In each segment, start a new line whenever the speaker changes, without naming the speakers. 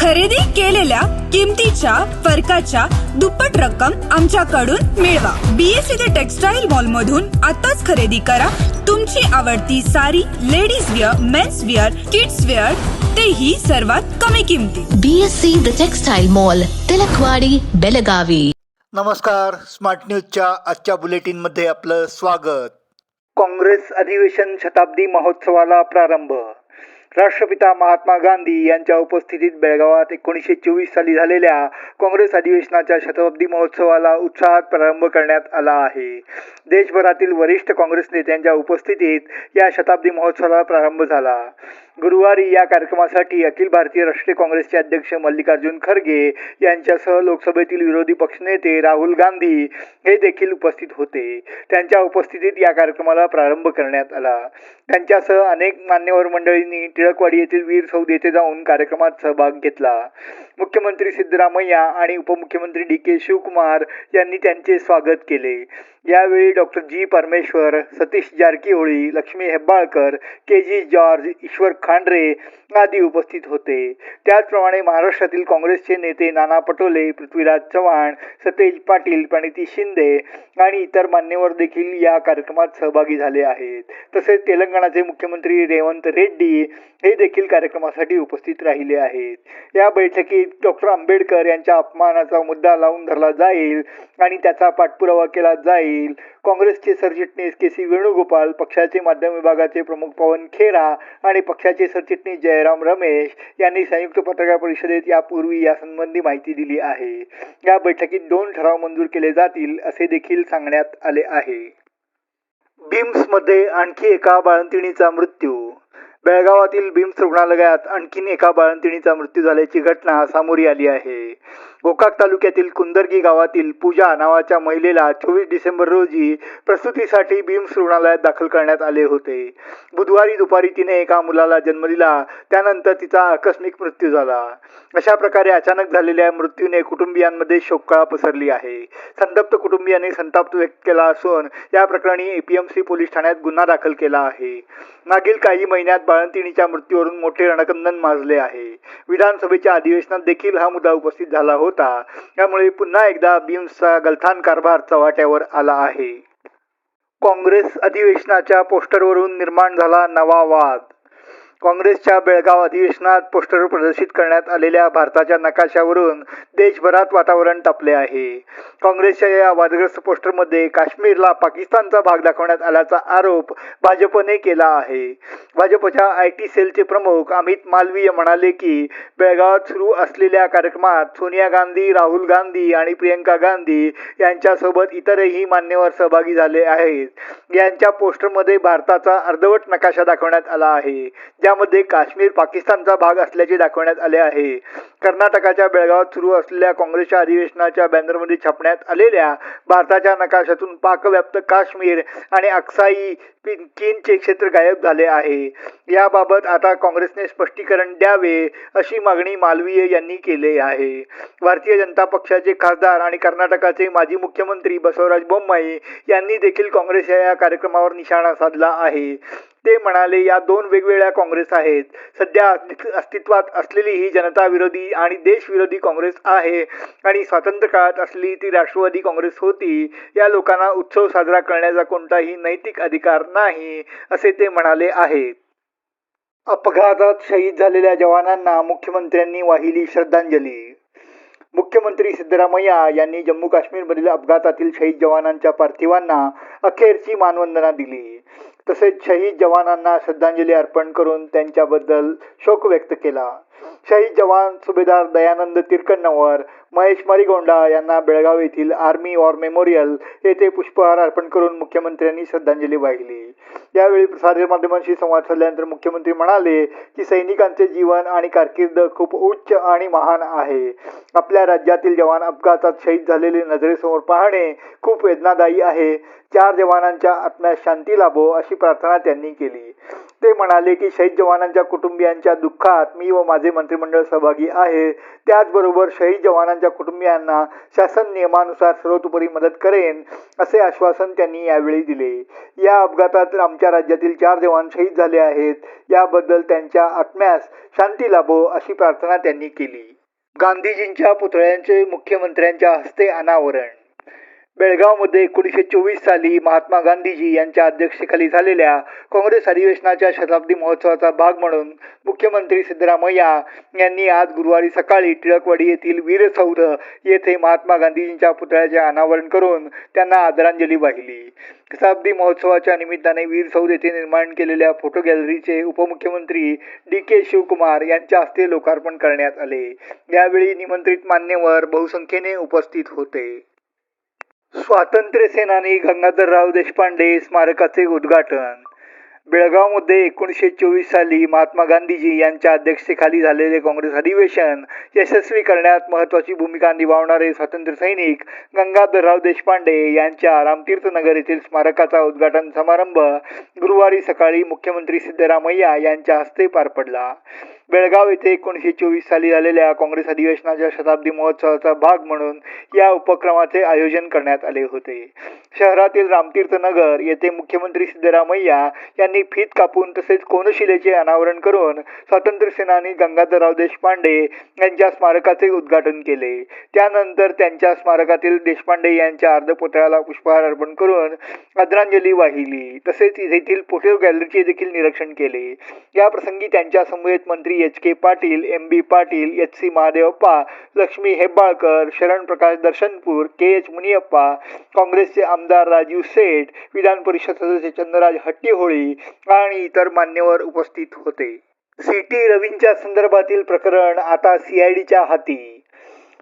खरेदी केलेल्या किमतीच्या फरकाच्या दुप्पट रक्कम आमच्याकडून मिळवा. बीएससी ते टेक्सटाईल मॉल मधून आताच खरेदी करा. तुमची आवडती sari ladies wear mens wear kids wear तेही सर्वात कमी किमतीत
BSc the textile mall Tilakwadi Belagavi.
नमस्कार. स्मार्ट न्यूजच्या आजच्या बुलेटिनमध्ये आपलं स्वागत. काँग्रेस अधिवेशन शताब्दी महोत्सवाला प्रारंभ. राष्ट्रपिता महात्मा गांधी यांच्या उपस्थितीत बेळगावात एकोणीसशे चोवीस साली झालेल्या काँग्रेस अधिवेशनाच्या शताब्दी महोत्सवाला उत्साहात प्रारंभ करण्यात आला आहे. देशभरातील वरिष्ठ काँग्रेस नेत्यांच्या उपस्थितीत या शताब्दी महोत्सवाला प्रारंभ झाला. गुरुवारी या कार्यक्रमासाठी अखिल भारतीय राष्ट्रीय काँग्रेसचे अध्यक्ष मल्लिकार्जुन खरगे यांच्यासह लोकसभेतील विरोधी पक्षनेते राहुल गांधी हे देखील उपस्थित होते. त्यांच्या उपस्थितीत या कार्यक्रमाला प्रारंभ करण्यात आला. त्यांच्यासह अनेक मान्यवर मंडळींनी टिळकवाडी येथील वीर सौद येथे जाऊन कार्यक्रमात सहभाग घेतला. मुख्यमंत्री सिद्धरामय्या आणि उपमुख्यमंत्री डी के शिवकुमार यांनी त्यांचे स्वागत केले. यावेळी doctor G Parameshwar Satish Jarkiholi Lakshmi Hebbalkar K G George Eshwar Khandre आदी उपस्थित होते. त्याचप्रमाणे महाराष्ट्रातील काँग्रेसचे नेते नाना पटोले पृथ्वीराज चव्हाण सतेज पाटील प्रणिती शिंदे आणि इतर मान्यवर देखील या कार्यक्रमात सहभागी झाले आहेत. तसेच तेलंगणाचे मुख्यमंत्री रेवंत रेड्डी हे देखील कार्यक्रमासाठी उपस्थित राहिले आहेत. या बैठकीत डॉक्टर आंबेडकर यांच्या अपमानाचा मुद्दा लावून धरला जाईल आणि त्याचा पाठपुरावा केला जाईल पाटील काँग्रेसचे सरचिटणीस के सी वेणुगोपाल पक्षाचे माध्यम विभागाचे प्रमुख पवन खेरा आणि पक्षाचे सरचिटणीस जयराम रमेश यांनी संयुक्त पत्रकार परिषदेत यापूर्वी यासंबंधी माहिती दिली आहे. या बैठकीत दोन ठराव मंजूर केले जातील असे देखील सांगण्यात आले आहे. बीम्समध्ये आणखी एका बाळंतिणीचा मृत्यू बेळगावातील बिम्स रुग्णालयात आणखीन एका बाळंतिणीचा मृत्यू झाल्याची घटना सामोरी आली आहे. गोकाक तालुक्यातील कुंदर्गी गावातील पूजा नावाच्या महिलेला चोवीस डिसेंबर रोजी प्रसूतीसाठी बिम्स रुग्णालयात दाखल करण्यात आले होते. बुधवारी दुपारी तिने एका मुलाला जन्म दिला त्यानंतर तिचा आकस्मिक मृत्यू झाला. अशा प्रकारे अचानक झालेल्या मृत्यूने कुटुंबियांमध्ये शोककळा पसरली आहे. संतप्त कुटुंबियांनी संताप व्यक्त केला असून या प्रकरणी एपीएमसी पोलीस ठाण्यात गुन्हा दाखल केला आहे. मागील काही महिन्यात बाळंतिणीच्या मृत्यूवरून मोठे रणकंदन माजले आहे. विधानसभेच्या अधिवेशनात देखील हा मुद्दा उपस्थित झाला होता. त्यामुळे पुन्हा एकदा बीम्सचा गलथान कारभार चव्हाट्यावर आला आहे. काँग्रेस अधिवेशनाच्या पोस्टरवरून निर्माण झाला नवा वाद. काँग्रेसच्या बेळगाव अधिवेशनात पोस्टर प्रदर्शित करण्यात आलेल्या भारताच्या नकाशावरून देशभरात वातावरण तापले आहे. काँग्रेसच्या या वादग्रस्त पोस्टरमध्ये काश्मीरला पाकिस्तानचा भाग दाखवण्यात आल्याचा आरोप भाजपने केला आहे. भाजपच्या आय टी सेलचे प्रमुख अमित मालवीय म्हणाले की बेळगावात सुरू असलेल्या कार्यक्रमात सोनिया गांधी राहुल गांधी आणि प्रियंका गांधी यांच्यासोबत इतरही मान्यवर सहभागी झाले आहेत. यांच्या पोस्टरमध्ये भारताचा अर्धवट नकाशा दाखवण्यात आला आहे. यामध्ये काश्मीर पाकिस्तानचा भाग असल्याचे दाखवण्यात आले आहे. कर्नाटकाच्या बेळगावात सुरू असलेल्या काँग्रेसच्या अधिवेशनाच्या बॅनरमध्ये छापण्यात आलेल्या भारताच्या नकाशातून पाकव्याप्त काश्मीर आणि अक्साई चीनचे क्षेत्र गायब झाले आहे. याबाबत आता काँग्रेसने स्पष्टीकरण द्यावे अशी मागणी मालवीय यांनी केली आहे. भारतीय जनता पक्षाचे खासदार आणि कर्नाटकाचे माजी मुख्यमंत्री बसवराज बोम्माई यांनी देखील काँग्रेस या कार्यक्रमावर निशाणा साधला आहे. ते म्हणाले या दोन वेगवेगळ्या काँग्रेस आहेत. सध्या अस्तित्वात असलेली ही जनता विरोधी आणि देशविरोधी काँग्रेस आहे आणि स्वातंत्र्य काळात असलेली ती राष्ट्रवादी काँग्रेस होती. या लोकांना उत्सव साजरा करण्याचा कोणताही नैतिक अधिकार नाही असे ते म्हणाले आहेत. अपघातात शहीद झालेल्या जवानांना मुख्यमंत्र्यांनी वाहिली श्रद्धांजली. मुख्यमंत्री सिद्धरामय्या यांनी जम्मू काश्मीरमधील अपघातातील शहीद जवानांच्या पार्थिवांना अखेरची मानवंदना दिली. तसेच शहीद जवानांना श्रद्धांजली अर्पण करून त्यांच्याबद्दल शोक व्यक्त केला. शहीद जवान सुभेदार दयानंद तिरकन्नवर महेश मारीगोंडा यांना बेळगाव येथील आर्मी वॉर मेमोरियल येथे पुष्पहार अर्पण करून मुख्यमंत्र्यांनी श्रद्धांजली वाहिली. यावेळी माध्यमांशी संवाद साधल्यानंतर मुख्यमंत्री म्हणाले की सैनिकांचे जीवन आणि कारकीर्द खूप उच्च आणि महान आहे. आपल्या राज्यातील जवान अपघातात शहीद झालेले नजरेसमोर पाहणे खूप वेदनादायी आहे. चार जवानांच्या आत्म्यास शांती लाभो अशी प्रार्थना त्यांनी केली. ते म्हणाले की शहीद जवानांच्या कुटुंबियांच्या दुःखात मी व माझे मंत्रिमंडळ सहभागी आहे. त्याचबरोबर शहीद जवानांच्या कुटुंबियांना शासन नियमानुसार सर्वतोपरी मदत करेन असे आश्वासन त्यांनी यावेळी दिले. या अपघातात आमच्या राज्यातील चार जवान शहीद झाले आहेत. याबद्दल त्यांच्या आत्म्यास शांती लाभो अशी प्रार्थना त्यांनी केली. गांधीजींच्या पुतळ्यांचे मुख्यमंत्र्यांच्या हस्ते अनावरण. बेळगावमध्ये एकोणीसशे चोवीस साली महात्मा गांधीजी यांच्या अध्यक्षतेखाली झालेल्या काँग्रेस अधिवेशनाच्या शताब्दी महोत्सवाचा भाग म्हणून मुख्यमंत्री सिद्धरामय्या यांनी आज गुरुवारी सकाळी टिळकवाडी येथील वीरसौध येथे महात्मा गांधीजींच्या पुतळ्याचे अनावरण करून त्यांना आदरांजली वाहिली. शताब्दी महोत्सवाच्या निमित्ताने वीरसौध येथे निर्माण केलेल्या फोटो गॅलरीचे उपमुख्यमंत्री डी के शिवकुमार यांच्या हस्ते लोकार्पण करण्यात आले. यावेळी निमंत्रित मान्यवर बहुसंख्येने उपस्थित होते. स्वातंत्र्य सेनानी गंगाधरराव देशपांडे स्मारकाचे उद्घाटन. बेळगावमध्ये एकोणीसशे चोवीस साली महात्मा गांधीजी यांच्या अध्यक्षतेखाली झालेले काँग्रेस अधिवेशन यशस्वी करण्यात महत्त्वाची भूमिका निभावणारे स्वातंत्र्य सैनिक गंगाधरराव देशपांडे यांच्या रामतीर्थ नगर येथील स्मारकाचा उद्घाटन समारंभ गुरुवारी सकाळी मुख्यमंत्री सिद्धरामय्या यांच्या हस्ते पार पडला. बेळगाव येथे एकोणीसशे चोवीस साली झालेल्या काँग्रेस अधिवेशनाच्या शताब्दी महोत्सवाचा भाग म्हणून या उपक्रमाचे आयोजन करण्यात आले होते. शहरातील रामतीर्थ नगर येथे मुख्यमंत्री सिद्धरामय्या यांनी फीत कापून तसेच कोनशिलेचे अनावरण करून स्वातंत्र्य सेनानी गंगाधरराव देशपांडे यांच्या स्मारकाचे उद्घाटन केले. त्यानंतर त्यांच्या स्मारकातील देशपांडे यांच्या अर्धपुतळ्याला पुष्पहार अर्पण करून आदरांजली वाहिली. तसेच येथील फोटो गॅलरीचे देखील निरीक्षण केले. या प्रसंगी त्यांच्या समवेत मंत्री H K Patil M B Patil H C Mahadevappa Lakshmi Hebbalkar Sharan Prakash Darshanapur के एच मुनियप्पा काँग्रेसचे आमदार राजीव सेठ विधान परिषद सदस्य चंद्रराज हट्टीहोळी आणि इतर मान्यवर उपस्थित होते. सी टी रवींच्या संदर्भातील प्रकरण आता सीआयडीच्या हाती.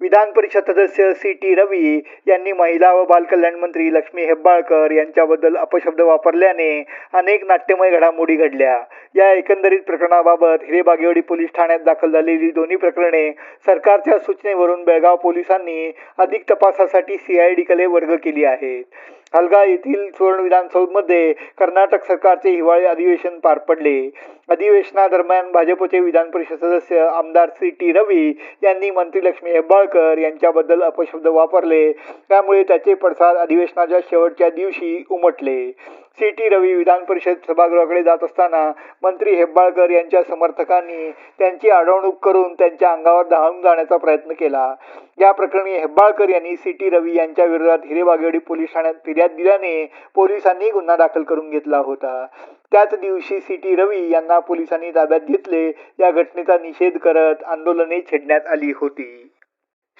विधान परिषद सदस्य सी टी रवी यांनी महिला व बालकल्याण मंत्री लक्ष्मी हेब्बाळकर यांच्याबद्दल अपशब्द वापरल्याने अनेक नाट्यमय घडामोडी घडल्या. या एकंदरीत प्रकरणाबाबत हिरेबागेवाडी पोलीस ठाण्यात दाखल झालेली दोन्ही प्रकरणे सरकारच्या सूचनेवरून बेळगाव पोलिसांनी अधिक तपासासाठी सीआयडीकडे वर्ग केली आहेत. हलगा येथील सुवर्ण विधानसौधमध्ये कर्नाटक सरकारचे हिवाळी अधिवेशन पार पडले. अधिवेशनादरम्यान भाजपचे विधान परिषद सदस्य आमदार सी टी रवी यांनी मंत्री लक्ष्मी हेब्बाळकर यांच्याबद्दल अपशब्द वापरले. त्यामुळे त्याचे पडसाद अधिवेशनाच्या शेवटच्या दिवशी उमटले. सी टी रवी विधान परिषद सभागृहाकडे जात असताना मंत्री हेब्बाळकर यांच्या समर्थकांनी त्यांची अडवणूक करून त्यांच्या अंगावर धावून जाण्याचा प्रयत्न केला. या प्रकरणी हेब्बाळकर यांनी सी टी रवी यांच्या विरोधात हिरेबागेवाडी पोलीस ठाण्यात फिर्याद दिल्याने पोलिसांनी गुन्हा दाखल करून घेतला होता. त्याच दिवशी सी टी रवी यांना पोलिसांनी ताब्यात घेतले. या घटनेचा निषेध करत आंदोलने छेडण्यात आली होती.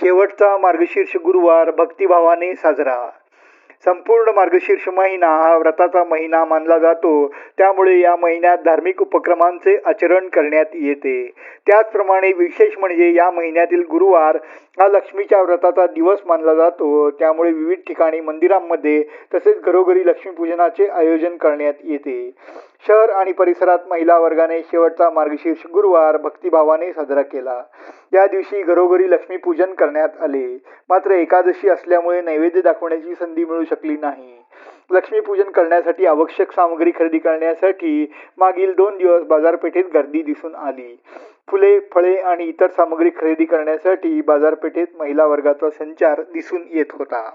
शेवटचा मार्गशीर्ष गुरुवार भक्तिभावाने साजरा संपूर्ण मार्गशीर्ष महिना हा व्रताचा महिना मानला जातो. त्यामुळे या महिन्यात धार्मिक उपक्रमांचे आचरण करण्यात येते. त्याचप्रमाणे विशेष म्हणजे या महिन्यातील गुरुवार हा लक्ष्मीच्या व्रताचा दिवस मानला जातो. त्यामुळे विविध ठिकाणी मंदिरांमध्ये तसेच घरोघरी लक्ष्मीपूजनाचे आयोजन करण्यात येते. शहर आणि परिसरात महिला वर्गाने शेवटचा मार्गशीर्ष गुरुवार भक्तिभावाने साजरा केला. या दिवशी घरोघरी लक्ष्मीपूजन करण्यात आले. मात्र एकादशी असल्यामुळे नैवेद्य दाखवण्याची संधी मिळू शकली नाही. लक्ष्मीपूजन करण्यासाठी आवश्यक सामग्री खरेदी करण्यासाठी मागील दोन दिवस बाजारपेठेत गर्दी दिसून आली. फुले फळे आणि इतर सामग्री खरेदी करण्यासाठी बाजारपेठेत महिला वर्गाचा संचार दिसून येत होता.